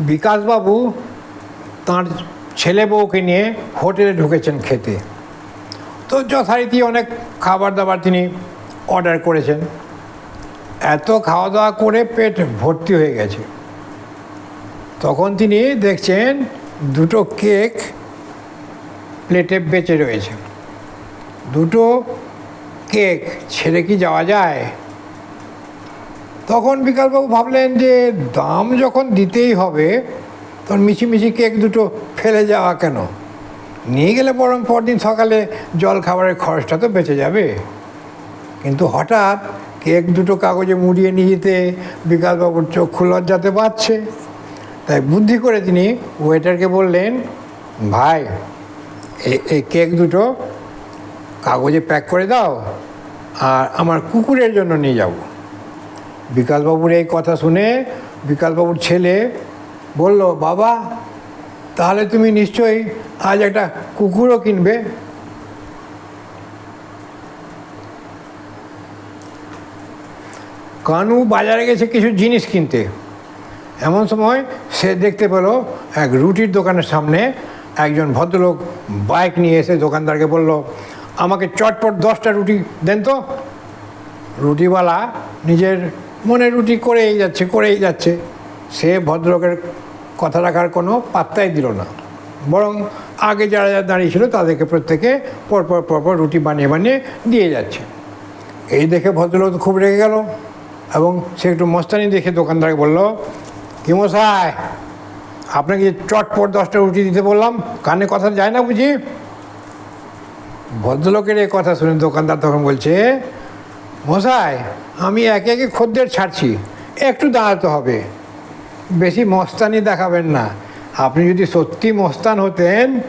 বিকাশবাবু তাঁর ছেলে বউকে নিয়ে হোটেলে ঢুকেছেন খেতে। তো যথারীতি অনেক খাবার দাবার তিনি অর্ডার করেছেন। এত খাওয়া দাওয়া করে পেট ভর্তি হয়ে গেছে। তখন তিনি দেখছেন দুটো কেক প্লেটে বেঁচে রয়েছে। দুটো কেক ছেড়ে কি যাওয়া যায়? তখন বিকালবাবু ভাবলেন যে দাম যখন দিতেই হবে, তখন মিছিমিছি কেক দুটো ফেলে যাওয়া কেন? নিয়ে গেলে বরং পরদিন সকালে জল খাবারের খরচটা তো বেঁচে যাবে। কিন্তু হঠাৎ কেক দুটো কাগজে মুড়িয়ে নিয়ে যেতে বিকাশবাবুর চক্ষু লজ্জাতে পারছে। তাই বুদ্ধি করে তিনি ওয়েটারকে বললেন, ভাই এই কেক দুটো কাগজে প্যাক করে দাও, আর আমার কুকুরের জন্য নিয়ে যাব। বিকাশবাবুর এই কথা শুনে বিকাশবাবুর ছেলে বলল, বাবা, তাহলে তুমি নিশ্চয়ই আজ একটা কুকুরও কিনবে? কানু বাজারে গেছে কিছু জিনিস কিনতে। এমন সময় সে দেখতে পেল এক রুটির দোকানের সামনে একজন ভদ্রলোক বাইক নিয়ে এসে দোকানদারকে বলল, আমাকে চটপট দশটা রুটি দেন তো। রুটিওয়ালা নিজের মনে রুটি করেই যাচ্ছে করেই যাচ্ছে। সে ভদ্রলোকের কথা রাখার কোনো পাত্তাই দিল না। বরং আগে যারা যারা দাঁড়িয়ে ছিল তাদেরকে প্রত্যেকে পরপর পরপর রুটি বানিয়ে বানিয়ে দিয়ে যাচ্ছে। এই দেখে ভদ্রলোক খুব রেগে গেল এবং সে একটু মস্তানি দেখে দোকানদারকে বলল, কি মশাই, আপনাকে যে চটপট দশটা রুটি দিতে বললাম, কানে কথা যায় না বুঝি? ভদ্রলোকের এই কথা শুনে দোকানদার তখন বলছে মশাই, আমি একে একে খদ্দের ছাড়ছি। একটু দাঁড়াতে হবে। বেশি মস্তানি দেখাবেন না। আপনি যদি সত্যি মস্তান হতেন,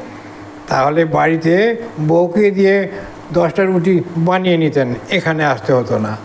তাহলে বাড়িতে বউকে দিয়ে দশটা রুটি বানিয়ে নিতেন। এখানে আসতে হতো না।